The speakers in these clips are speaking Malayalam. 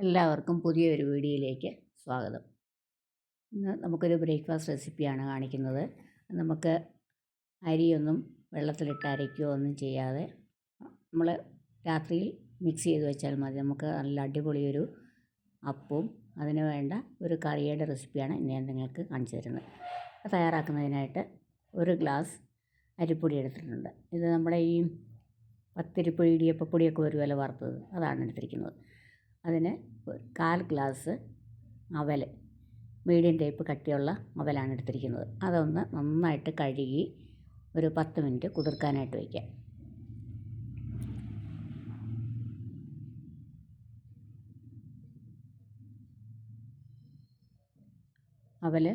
എല്ലാവർക്കും പുതിയൊരു വീഡിയോയിലേക്ക് സ്വാഗതം. ഇന്ന് നമുക്കൊരു ബ്രേക്ക്ഫാസ്റ്റ് റെസിപ്പിയാണ് കാണിക്കുന്നത്. നമുക്ക് അരിയൊന്നും വെള്ളത്തിലിട്ട് അരയ്ക്കുകയോ ഒന്നും ചെയ്യാതെ നമ്മൾ രാത്രിയിൽ മിക്സ് ചെയ്ത് വെച്ചാൽ മതി. നമുക്ക് നല്ല അടിപൊളിയൊരു അപ്പവും അതിന് വേണ്ട ഒരു കറിയുടെ റെസിപ്പിയാണ് ഞാൻ നിങ്ങൾക്ക് കാണിച്ചു തരുന്നത്. തയ്യാറാക്കുന്നതിനായിട്ട് ഒരു ഗ്ലാസ് അരിപ്പൊടി എടുത്തിട്ടുണ്ട്. ഇത് നമ്മുടെ ഈ പത്തിരിപ്പൊടി ഇടിയപ്പപ്പൊടിയൊക്കെ വരുമല്ലോ വറുത്തത്. അതാണ് എടുത്തിരിക്കുന്നത്. അതിന് കാൽ ഗ്ലാസ് അവൽ മീഡിയം ടൈപ്പ് കട്ടിയുള്ള അവലാണ് എടുത്തിരിക്കുന്നത്. അതൊന്ന് നന്നായിട്ട് കഴുകി ഒരു പത്ത് മിനിറ്റ് കുതിർക്കാനായിട്ട് വയ്ക്കാം അവൽ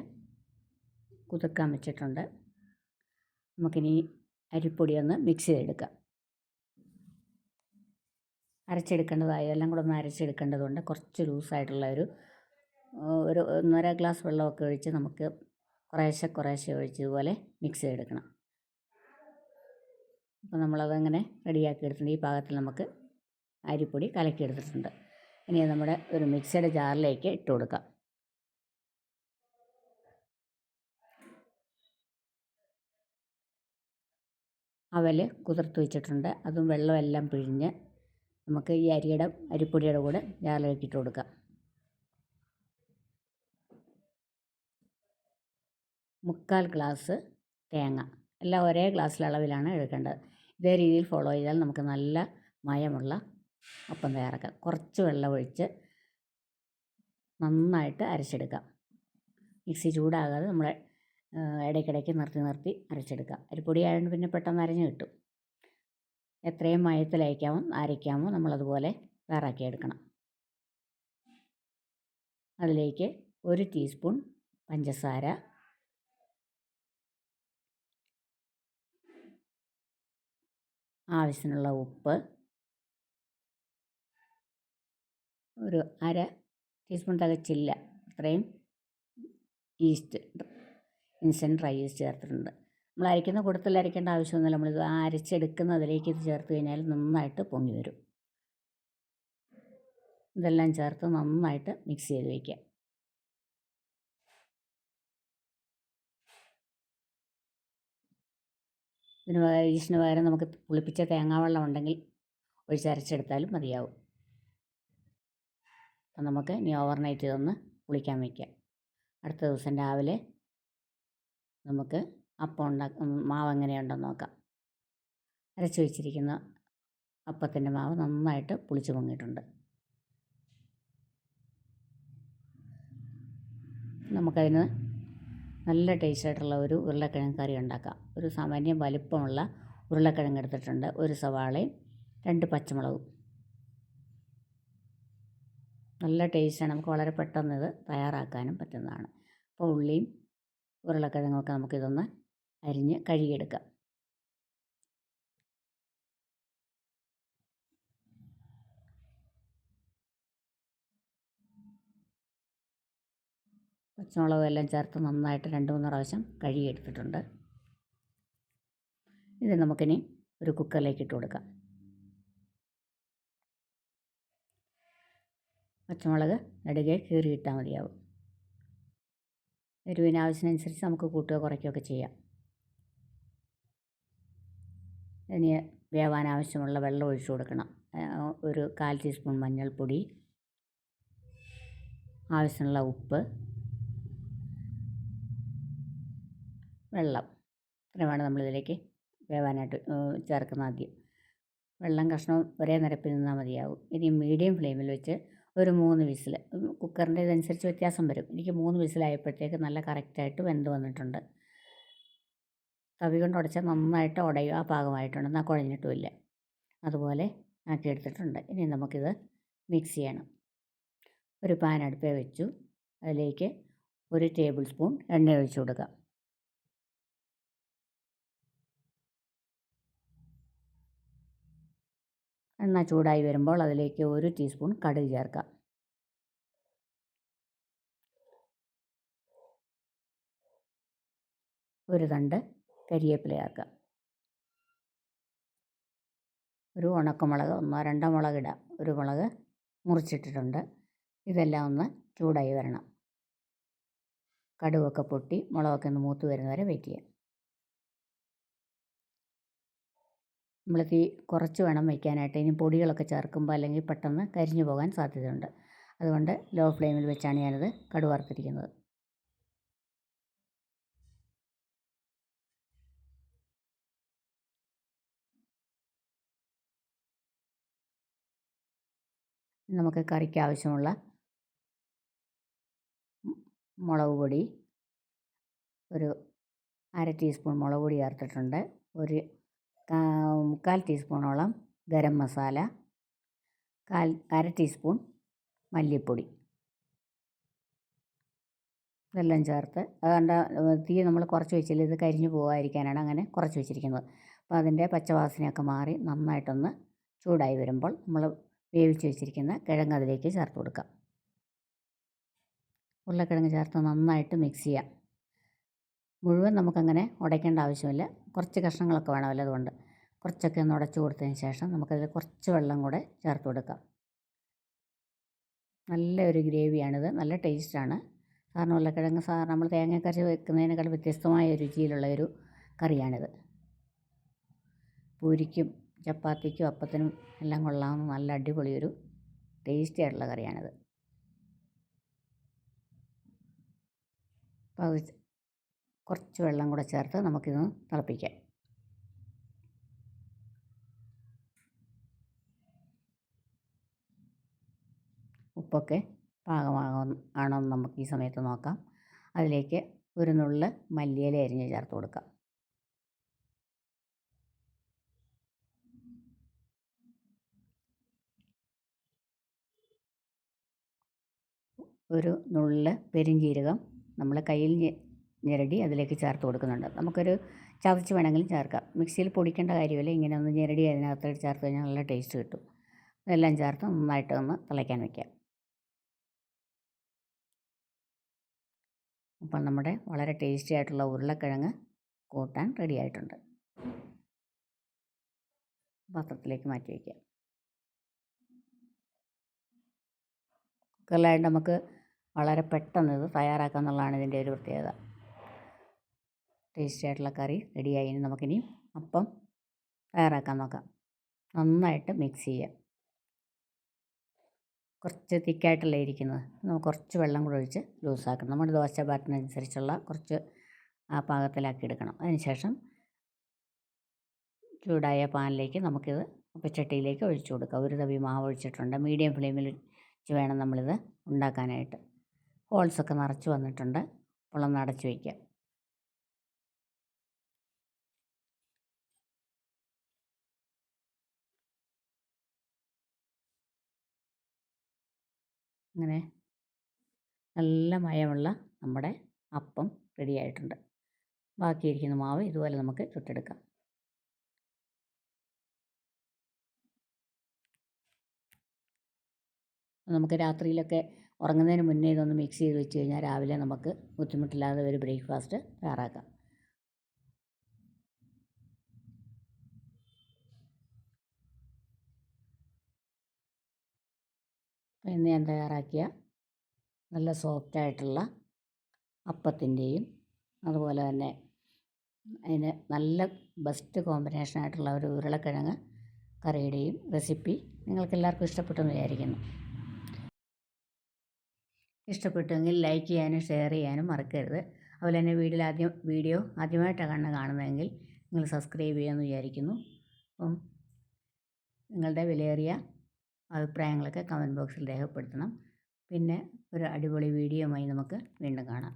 കുതിർക്കാൻ വെച്ചിട്ടുണ്ട്. നമുക്കിനി അരിപ്പൊടി ഒന്ന് മിക്സ് ചെയ്തെടുക്കാം. അരച്ചെടുക്കേണ്ടതായി? എല്ലാം കൂടെ ഒന്ന് അരച്ചെടുക്കേണ്ടതുണ്ട്. കുറച്ച് ലൂസായിട്ടുള്ള ഒരു ഒരു ഒന്നര ഗ്ലാസ് വെള്ളമൊക്കെ ഒഴിച്ച് നമുക്ക് കുറേശ്ശെ കുറേശ്ശെ ഒഴിച്ച് ഇതുപോലെ മിക്സ് ചെയ്തെടുക്കണം. അപ്പോൾ നമ്മളതങ്ങനെ റെഡിയാക്കി എടുത്തിട്ടുണ്ട്. ഈ പാകത്തിൽ നമുക്ക് അരിപ്പൊടി കലക്കി എടുത്തിട്ടുണ്ട് ഇനി നമ്മുടെ ഒരു മിക്സിയുടെ ജാറിലേക്ക് ഇട്ട് കൊടുക്കാം. അവൽ കുതിർത്ത് വെച്ചിട്ടുണ്ട്. അതും വെള്ളമെല്ലാം പിഴിഞ്ഞ് നമുക്ക് ഈ അരിയുടെ അരിപ്പൊടിയുടെ കൂടെ ജാറിലേക്ക് ഇട്ട് കൊടുക്കാം. മുക്കാൽ ഗ്ലാസ് തേങ്ങ. എല്ലാം ഒരേ ഗ്ലാസ്സിൽ അളവിലാണ് എടുക്കേണ്ടത്. ഇതേ രീതിയിൽ ഫോളോ ചെയ്താൽ നമുക്ക് നല്ല മയമുള്ള അപ്പം തയ്യാറാക്കാം. കുറച്ച് വെള്ളം ഒഴിച്ച് നന്നായിട്ട് അരച്ചെടുക്കാം. മിക്സി ചൂടാകാതെ നമ്മൾ ഇടയ്ക്കിടയ്ക്ക് നിർത്തി നിർത്തി അരച്ചെടുക്കാം. അരിപ്പൊടി ആയതുകൊണ്ട് പിന്നെ പെട്ടെന്ന് അരഞ്ഞ് കിട്ടും. എത്രയും മയത്തിൽ അയക്കാമോ അരയ്ക്കാമോ നമ്മളതുപോലെ തയ്യാറാക്കി എടുക്കണം. അതിലേക്ക് ഒരു ടീസ്പൂൺ പഞ്ചസാര. ആവശ്യത്തിനുള്ള ഉപ്പ്. ഒരു അര ടീസ്പൂൺ തികച്ചില്ല. അത്രയും ഈസ്റ്റ് ഇൻസ്റ്റന്റ് ഡ്രൈ ഈസ്റ്റ് ചേർത്തിട്ടുണ്ട്. നമ്മൾ അരയ്ക്കുന്ന കൂട്ടത്തിൽ അരയ്ക്കേണ്ട ആവശ്യമൊന്നുമില്ല. നമ്മളിത് അരച്ചെടുക്കുന്നതിലേക്ക് ഇത് ചേർത്ത് കഴിഞ്ഞാൽ നന്നായിട്ട് പൊങ്ങി വരും. ഇതെല്ലാം ചേർത്ത് നന്നായിട്ട് മിക്സ് ചെയ്ത് വയ്ക്കുക. ഇതിന് ഇതിന് പകരം നമുക്ക് പുളിപ്പിച്ച തേങ്ങാവെള്ളം ഉണ്ടെങ്കിൽ ഒഴിച്ചരച്ചെടുത്താലും മതിയാവും. അപ്പം നമുക്ക് ഇനി ഓവർനൈറ്റ് ഇതൊന്ന് പുളിക്കാൻ വയ്ക്കാം. അടുത്ത ദിവസം രാവിലെ നമുക്ക് അപ്പം ഉണ്ടാക്ക മാവ് എങ്ങനെയുണ്ടെന്ന് നോക്കാം. അരച്ച് വെച്ചിരിക്കുന്ന അപ്പത്തിന്റെ മാവ് നന്നായിട്ട് പുളിച്ച് പൊങ്ങിയിട്ടുണ്ട്. നമുക്കതിന് നല്ല ടേസ്റ്റായിട്ടുള്ള ഒരു ഉരുളക്കിഴങ്ങ് കറി ഉണ്ടാക്കാം. ഒരു സാമാന്യം വലിപ്പമുള്ള ഉരുളക്കിഴങ്ങ് എടുത്തിട്ടുണ്ട്. ഒരു സവാളയും രണ്ട് പച്ചമുളകും. നല്ല ടേസ്റ്റാണ്. നമുക്ക് വളരെ പെട്ടെന്ന് ഇത് തയ്യാറാക്കാനും പറ്റുന്നതാണ്. അപ്പോൾ ഉള്ളിയും ഉരുളക്കിഴങ്ങൊക്കെ നമുക്കിതൊന്ന് അരിഞ്ഞ് കഴുകിയെടുക്കാം. പച്ചമുളകും എല്ലാം ചേർത്ത് നന്നായിട്ട് രണ്ട് മൂന്ന് പ്രാവശ്യം കഴുകിയെടുത്തിട്ടുണ്ട്. ഇത് നമുക്കിനി ഒരു കുക്കറിലേക്ക് ഇട്ട് കൊടുക്കാം. പച്ചമുളക് നടുകെ കീറിയിട്ടാൽ മതിയാവും. എരിവിന് ആവശ്യത്തിനനുസരിച്ച് നമുക്ക് കൂട്ടുകയോ കുറയ്ക്കുകയൊക്കെ ചെയ്യാം. ഇനി വേവാൻ ആവശ്യമുള്ള വെള്ളം ഒഴിച്ചു കൊടുക്കണം. ഒരു കാൽ ടീസ്പൂൺ മഞ്ഞൾപ്പൊടി ആവശ്യമുള്ള ഉപ്പ് വെള്ളം. ഇത്രയുമാണ് നമ്മളിതിലേക്ക് വേവാനായിട്ട് ചേർക്കുന്ന ആദ്യം. വെള്ളം കഷ്ണം ഒരേ നിരപ്പിൽ നിന്നാൽ മതിയാവും. ഇനി മീഡിയം ഫ്ലെയിമിൽ വെച്ച് ഒരു മൂന്ന് വിസിൽ കുക്കറിന്റെ ഇതനുസരിച്ച് വ്യത്യാസം വരും. എനിക്ക് മൂന്ന് വിസിലായപ്പോഴത്തേക്ക് നല്ല കറക്റ്റായിട്ട് വെന്ത് വന്നിട്ടുണ്ട്. തവി കൊണ്ട് ഉടച്ചാൽ നന്നായിട്ട് ഉടയും ആ പാകമായിട്ടുണ്ട് എന്നാൽ കുഴഞ്ഞിട്ടുമില്ല. അതുപോലെ ആക്കിയെടുത്തിട്ടുണ്ട്. ഇനി നമുക്കിത് മിക്സ് ചെയ്യണം. ഒരു പാൻ അടുപ്പേ വെച്ചു. അതിലേക്ക് ഒരു ടേബിൾ സ്പൂൺ എണ്ണ ഒഴിച്ചു കൊടുക്കാം എണ്ണ ചൂടായി വരുമ്പോൾ അതിലേക്ക് ഒരു ടീസ്പൂൺ കടുക് ചേർക്കാം ഒരു തണ്ട് കരിവേപ്പില ചേർക്കാം ഒരു ഉണക്കമുളക് ഒന്നോ രണ്ടോ മുളക് ഇടാം. ഒരു മുളക് മുറിച്ചിട്ടിട്ടുണ്ട്. ഇതെല്ലാം ഒന്ന് ചൂടായി വരണം. കടുവൊക്കെ പൊട്ടി മുളകൊക്കെ ഒന്ന് മൂത്ത് വരുന്നവരെ വെയിറ്റ് ചെയ്യാം. നമ്മൾ തീ കുറച്ച് വേണം വയ്ക്കാനായിട്ട്. ഇനി പൊടികളൊക്കെ ചേർക്കുമ്പോൾ അല്ലെങ്കിൽ പെട്ടെന്ന് കരിഞ്ഞു പോകാൻ സാധ്യതയുണ്ട്. അതുകൊണ്ട് ലോ ഫ്ലെയിമിൽ വെച്ചാണ് ഞാനത് കടുവ നമുക്ക് കറിക്ക് ആവശ്യമുള്ള മുളക് പൊടി ഒരു അര ടീസ്പൂൺ മുളക് പൊടി ചേർത്തിട്ടുണ്ട്. ഒരു മുക്കാൽ ടീസ്പൂണോളം ഗരം മസാല കാൽ അര ടീസ്പൂൺ മല്ലിപ്പൊടി. ഇതെല്ലാം ചേർത്ത് അതുകൊണ്ട് തീ നമ്മൾ കുറച്ച് വെച്ചില്ല ഇത് കരിഞ്ഞു പോകാതിരിക്കാനാണ് അങ്ങനെ കുറച്ച് വെച്ചിരിക്കുന്നത്. അപ്പോൾ അതിന്റെ പച്ചവാസനയൊക്കെ മാറി നന്നായിട്ടൊന്ന് ചൂടായി വരുമ്പോൾ നമ്മൾ വേവിച്ച് വെച്ചിരിക്കുന്ന കിഴങ്ങ് അതിലേക്ക് ചേർത്ത് കൊടുക്കാം. ഉരുളക്കിഴങ്ങ് ചേർത്ത് നന്നായിട്ട് മിക്സ് ചെയ്യാം. മുഴുവൻ നമുക്കങ്ങനെ ഉടയ്ക്കേണ്ട ആവശ്യമില്ല. കുറച്ച് കഷ്ണങ്ങളൊക്കെ വേണമല്ലോ അതുകൊണ്ട് കുറച്ചൊക്കെ ഒന്ന് ഉടച്ചു കൊടുത്തതിന് ശേഷം നമുക്കതിൽ കുറച്ച് വെള്ളം കൂടെ ചേർത്ത് കൊടുക്കാം. നല്ലൊരു ഗ്രേവിയാണിത്. നല്ല ടേസ്റ്റാണ്. കാരണം ഉരുളക്കിഴങ്ങ് സാധാരണ നമ്മൾ തേങ്ങക്കറി വെക്കുന്നതിനേക്കാൾ വ്യത്യസ്തമായ രുചിയിലുള്ള ഒരു കറിയാണിത്. പൂരിക്കും ചപ്പാത്തിക്കും അപ്പത്തിനും എല്ലാം കൊള്ളാവുന്ന നല്ല അടിപൊളി ഒരു ടേസ്റ്റി ആയിട്ടുള്ള കറിയാണിത് അപ്പോൾ കുറച്ച് വെള്ളം കൂടെ ചേർത്ത് നമുക്കിതൊന്ന് തിളപ്പിക്കാം. ഉപ്പൊക്കെ പാകമാകുന്ന ആണോ എന്ന് നമുക്ക് ഈ സമയത്ത് നോക്കാം. അതിലേക്ക് ഒരു നുള്ള് മല്ലിയില അരിഞ്ഞ് ചേർത്ത് കൊടുക്കാം. ഒരു നുള്ള് പെരുംജീരകം നമ്മൾ കയ്യിൽ ഞെരടി അതിലേക്ക് ചേർത്ത് കൊടുക്കുന്നുണ്ട്. നമുക്കൊരു ചതച്ച് വേണമെങ്കിലും ചേർക്കാം. മിക്സിയിൽ പൊടിക്കേണ്ട കാര്യമില്ല. ഇങ്ങനെ ഒന്ന് ഞെരടി അതിനകത്തോട്ട് ചേർത്ത് കഴിഞ്ഞാൽ നല്ല ടേസ്റ്റ് കിട്ടും. അതെല്ലാം ചേർത്ത് നന്നായിട്ട് ഒന്ന് തിളയ്ക്കാൻ വയ്ക്കാം അപ്പം നമ്മുടെ വളരെ ടേസ്റ്റി ആയിട്ടുള്ള ഉരുളക്കിഴങ്ങ് കൂട്ടാൻ റെഡി ആയിട്ടുണ്ട്. പാത്രത്തിലേക്ക് മാറ്റി വയ്ക്കാം കുക്കറിലായിട്ട് നമുക്ക് വളരെ പെട്ടെന്ന് ഇത് തയ്യാറാക്കുക എന്നുള്ളതാണ് ഇതിന്റെ ഒരു പ്രത്യേകത. ടേസ്റ്റി ആയിട്ടുള്ള കറി റെഡിയായി ഇനി നമുക്കിനി അപ്പം തയ്യാറാക്കാൻ നോക്കാം. നന്നായിട്ട് മിക്സ് ചെയ്യാം. കുറച്ച് തിക്കായിട്ടല്ലേ ഇരിക്കുന്നത്? നമുക്ക് കുറച്ച് വെള്ളം കൂടെ ഒഴിച്ച് ലൂസാക്കണം. നമ്മുടെ ദോശ ബാറ്റിനനുസരിച്ചുള്ള കുറച്ച് ആ പാകത്തിലാക്കി എടുക്കണം. അതിനുശേഷം ചൂടായ പാനിലേക്ക് നമുക്കിത് ഉപ്പച്ചട്ടിയിലേക്ക് ഒഴിച്ചു കൊടുക്കാം. ഒരു തവി മാവ് ഒഴിച്ചിട്ടുണ്ട്. മീഡിയം ഫ്ലെയിമിൽ വെച്ച് വേണം നമ്മളിത് ഉണ്ടാക്കാനായിട്ട്. ഹോൾസൊക്കെ നിറച്ച് വന്നിട്ടുണ്ട്. അപ്പോൾ ഒന്ന് അടച്ച് വയ്ക്കാം അങ്ങനെ നല്ല മയമുള്ള നമ്മുടെ അപ്പം റെഡിയായിട്ടുണ്ട് ബാക്കിയിരിക്കുന്ന മാവ് ഇതുപോലെ നമുക്ക് ചുട്ടെടുക്കാം. നമുക്ക് രാത്രിയിലൊക്കെ ഉറങ്ങുന്നതിന് മുന്നേ ഇതൊന്ന് മിക്സ് ചെയ്ത് വെച്ച് കഴിഞ്ഞാൽ രാവിലെ നമുക്ക് ബുദ്ധിമുട്ടില്ലാതെ ഒരു ബ്രേക്ക്ഫാസ്റ്റ് തയ്യാറാക്കാം. ഇന്ന് ഞാൻ തയ്യാറാക്കിയ നല്ല സോഫ്റ്റ് ആയിട്ടുള്ള അപ്പത്തിന്റെയും അതുപോലെ തന്നെ അതിന് നല്ല ബെസ്റ്റ് കോമ്പിനേഷൻ ആയിട്ടുള്ള ഒരു ഉരുളക്കിഴങ്ങ് കറിയുടെയും റെസിപ്പി നിങ്ങൾക്കെല്ലാവർക്കും ഇഷ്ടപ്പെട്ടെന്ന് വിചാരിക്കുന്നു. ഇഷ്ടപ്പെട്ടുവെങ്കിൽ ലൈക്ക് ചെയ്യാനും ഷെയർ ചെയ്യാനും മറക്കരുത്. അതുപോലെ തന്നെ വീഡിയോ ആദ്യം വീഡിയോ ആദ്യമായിട്ടാണ് കാണുന്നതെങ്കിൽ നിങ്ങൾ സബ്സ്ക്രൈബ് ചെയ്യാമെന്ന് വിചാരിക്കുന്നു. അപ്പം നിങ്ങളുടെ വിലയേറിയ അഭിപ്രായങ്ങളൊക്കെ കമന്റ് ബോക്സിൽ രേഖപ്പെടുത്തണം. പിന്നെ ഒരു അടിപൊളി വീഡിയോയുമായി നമുക്ക് വീണ്ടും കാണാം.